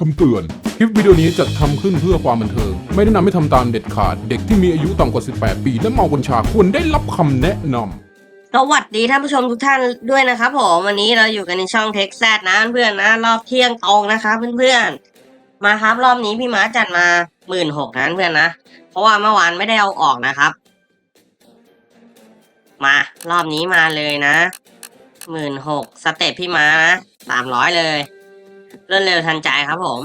คำเตือน คลิปวิดีโอนี้จัดทำขึ้นเพื่อความบันเทิง ไม่แนะนำให้ทำตามเด็ดขาด เด็กที่มีอายุต่ำกว่า 18 ปี และเมากัญชาควรได้รับคำแนะนำ สวัสดีท่านผู้ชมทุกท่านด้วยนะครับผมวันนี้เราอยู่กันในช่องเท็กซัสนะเพื่อนๆนะรอบเที่ยงตรงนะครับเพื่อนๆมาครับรอบนี้พี่ม้าจัดมาหมื่นหกนะเพื่อนนะเพราะว่าเมื่อวานไม่ได้เอาออกนะครับ มารอบนี้มาเลยนะหมื่นหกสเต็ปพี่ม้านะสามร้อยเลย รวดเร็วทันใจครับผม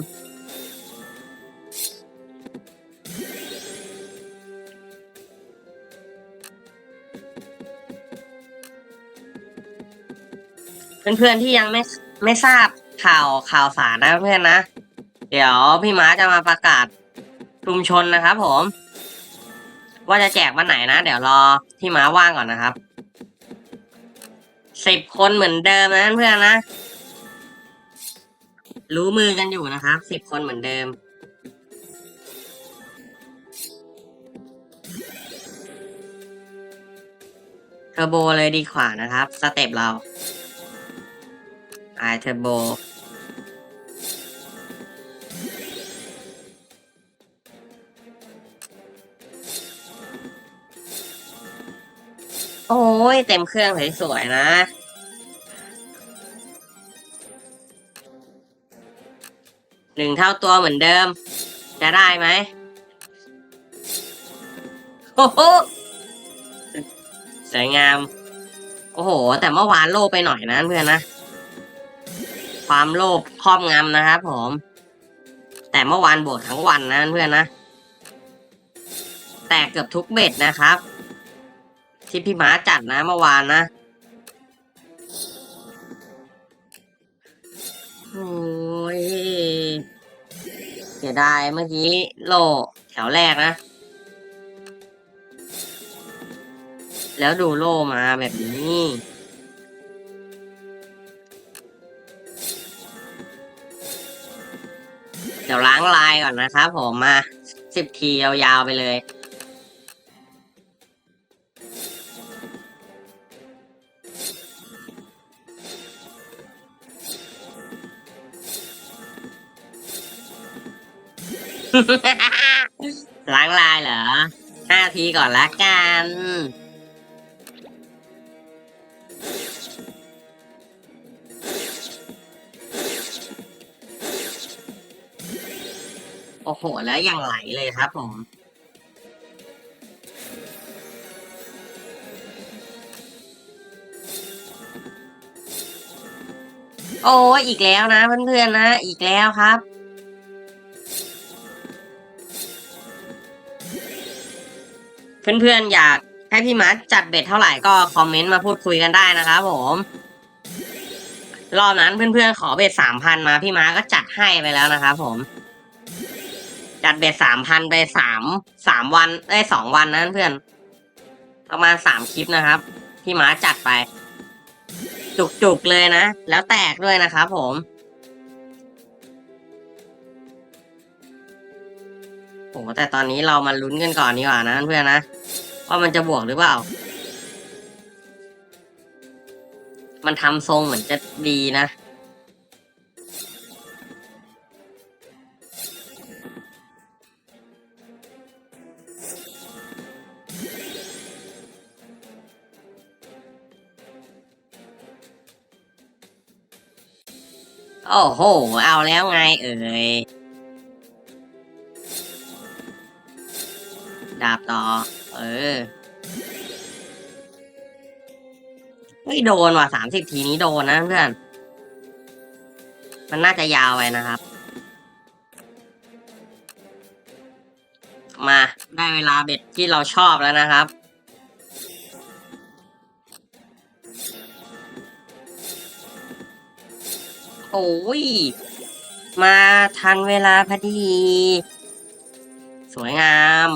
เพื่อนๆที่ยังไม่ไม่ทราบข่าวข่าวสารนะเพื่อนนะ เดี๋ยวพี่ม้าจะมาประกาศชุมชนนะครับผม ว่าจะแจกวันไหนนะ เดี๋ยวรอพี่ม้าว่างก่อนนะครับสิบคนเหมือนเดิมนะเพื่อนนะ รู้มือกันอยู่นะครับสิบคนเหมือนเดิม เทอร์โบเลยดีกว่านะครับ สเต็ปเราไอเทอร์โบโอ้ย เต็มเครื่องสวยๆนะ หนึ่งเท่าตัวเหมือนเดิม จะได้ไหมโอ้โหสวยงาม โอ้โห แต่เมื่อวานโลภไปหน่อยนะเพื่อนนะ ความโลภครอบงำนะครับผม แต่เมื่อวานบวกทั้งวันนะเพื่อนนะ แตกเกือบทุกเบ็ดนะครับ ที่พี่ม้าจัดนะเมื่อวานนะ เสียดายเมื่อกี้โลแถวแรกนะ แล้วดูโลมาแบบนี้เดี๋ยวล้างลายก่อนนะครับผมมาสิบทียาวๆไปเลย ล้างลายเหรอห้าทีก่อนละกัน โอ้โห แล้วยังไหลเลยครับผมโอ้อีกแล้วนะเพื่อนๆนะ อีกแล้วครับ เพื่อนๆอยากให้พี่มัดจัดเบ็ดเท่าไหร่ก็คอมเมนต์มาพูดคุยกันได้นะครับผมรอบนั้นเพื่อนๆขอเบ็ดสามพันมาพี่ม้าก็จัดให้ไปแล้วนะครับผม จัดเบ็ดสามพันไปสามสามวันได้สองวันนะเพื่อนประมาณสามคลิปนะครับ พี่ม้าจัดไป จุกๆเลยนะ แล้วแตกด้วยนะครับผม โอ้แต่ตอนนี้เรามาลุ้นกันก่อนดีกว่านะเพื่อนนะ ว่ามันจะบวกหรือเปล่า มันทำทรงเหมือนจะดีนะโอ้โห เอาแล้วไงเอ่ย ดาบต่อ เออเฮ้ยโดนว่ะสามสิบทีนี้โดนนะเพื่อน มันน่าจะยาวไปนะครับ มาได้เวลาเบ็ดที่เราชอบแล้วนะครับ โอ้ย มาทันเวลาพอดี สวยงาม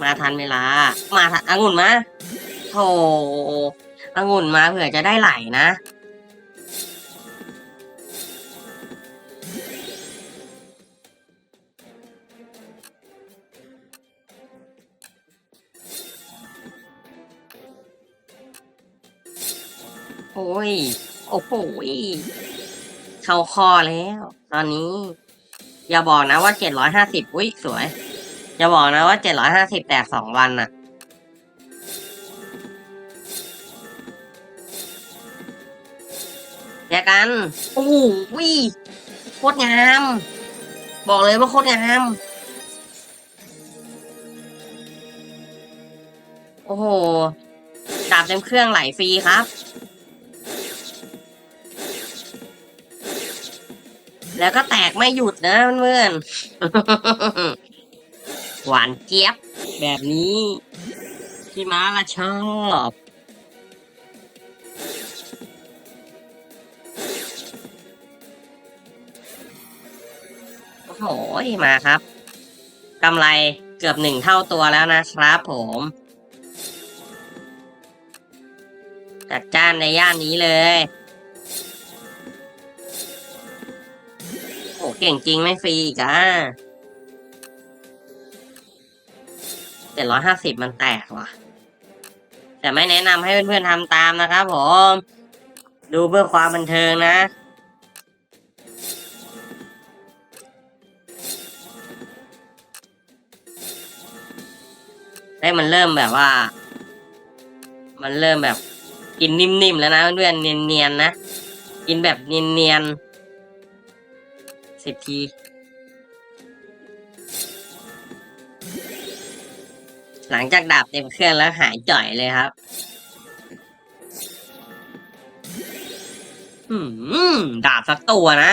มาทันเวลา มาทันองุ่นมาโถองุ่นมาเผื่อจะได้ไหลนะโอ้ย โอ้โหเข้าข้อแล้ว ตอนนี้ อย่าบอกนะว่าเจ็ดร้อยห้าสิบอุ้ยสวย อย่าบอกนะว่าเจ็ดร้อยห้าสิบแตกสองวันน่ะแยกกัน โอ้โหวิโคตรงาม บอกเลยว่าโคตรงาม โอ้โหดาบเต็มเครื่องไหลฟรีครับ แล้วก็แตกไม่หยุดนะเพื่อนๆ หวานเจี๊ยบแบบนี้พี่ม้าละชอบโอ้โหมาครับกำไรเกือบหนึ่งเท่าตัวแล้วนะครับผมจัดจ้านในย่านนี้เลยโอ้เก่งจริงไม่ฟรีอีกอะ จ็ดร้อยห้าสิบมันแตกว่ะ แต่ไม่แนะนำให้เพื่อนๆทำตามนะครับผม ดูเพื่อความบันเทิงนะเฮ้มันเริ่มแบบว่า มันเริ่มแบบกินนิ่มๆแล้วนะเพื่อนๆเนียนๆนะ กินแบบเนียนๆสิบที หลังจากดาบเต็มเครื่องแล้วหายจ่อยเลยครับอืมดาบสักตัวนะ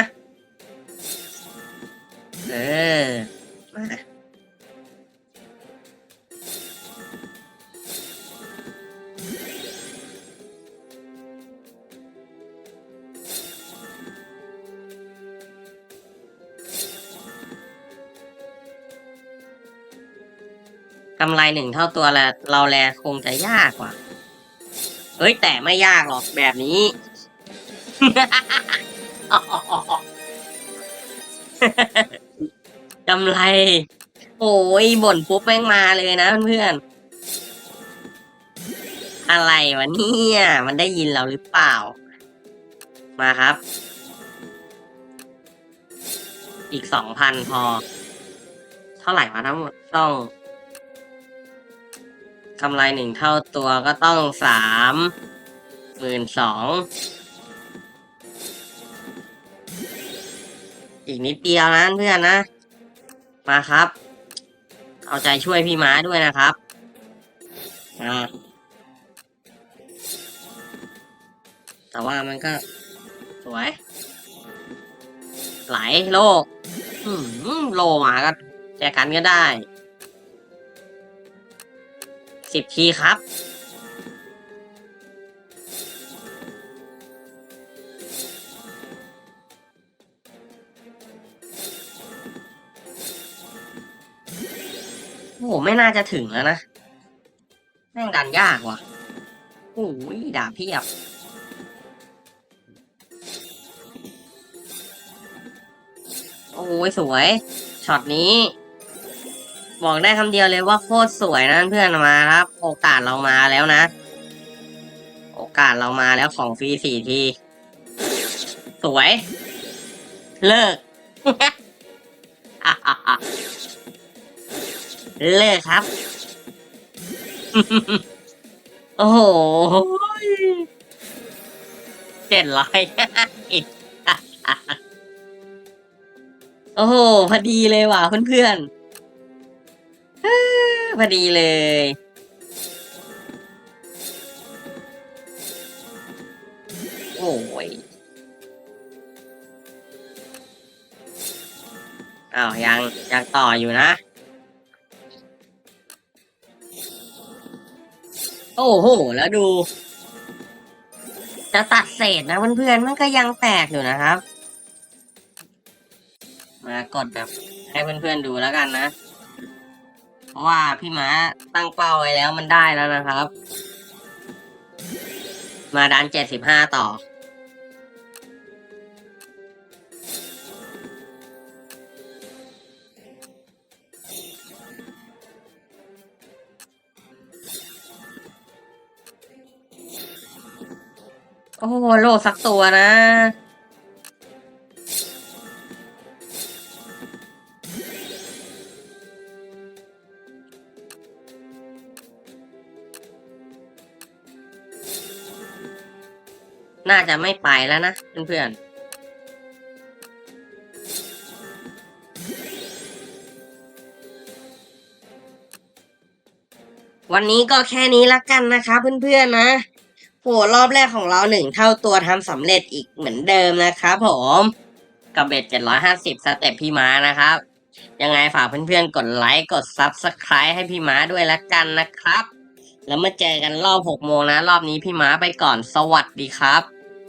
เออมา กำไรหนึ่งเท่าตัวแลเราแลคงจะยากกว่าเอ้ย แต่ไม่ยากหรอกแบบนี้ กำไร โอ้ยบ่นปุ๊บแม่งมาเลยนะเพื่อน อะไรวะเนี่ย มันได้ยินเราหรือเปล่า มาครับ อีกสองพันพอ เท่าไหร่วะทั้งหมดต้อง กำไรหนึ่งเท่าตัวก็ต้องสามหมื่นสองอีกนิดเดียวนะเพื่อนนะ มาครับ เอาใจช่วยพี่ม้าด้วยนะครับอ่าแต่ว่ามันก็สวย ไหลโลก อืมโลมาก็แจกันก็ได้ สิบทีครับ โอ้โหไม่น่าจะถึงแล้วนะ แม่งดันยากว่ะโอ้ยดาบเพียบโอ้ยสวย ช็อตนี้ บอกได้คำเดียวเลยว่าโคตรสวยนะเพื่อนมาครับ โอกาสเรามาแล้วนะ โอกาสเรามาแล้วของฟรีสี่ที สวย เลิก เลิกครับ โอ้โหเจ็ดร้อยโอ้โห พอดีเลยว่ะเพื่อนๆ พอดีเลย โอ้ยอ้าวยังยังต่ออยู่นะ โอ้โห แล้วดู จะตัดเศษนะเพื่อนๆมันก็ยังแตกอยู่นะครับ มากดแบบให้เพื่อนๆดูแล้วกันนะ ราะว่าพี่ม้าตั้งเป้าไว้แล้วมันได้แล้วนะครับ มาดันเจ็ดสิบห้าต่อ โอ้โหโลสักตัวนะ น่าจะไม่ไปแล้วนะเพื่อนๆ วันนี้ก็แค่นี้ละกันนะคะเพื่อนๆนะโหรอบแรกของเราหนึ่งเท่าตัวทำสำเร็จอีกเหมือนเดิมนะครับผมกับเบ็ดเจ็ดร้อยห้าสิบสเต็ปพี่ม้านะครับ ยังไงฝากเพื่อนๆ กดไลค์ กด Subscribe ให้พี่ม้าด้วยละกันนะครับ แล้วมาเจอกันรอบหกโมงนะ รอบนี้พี่ม้าไปก่อนสวัสดีครับ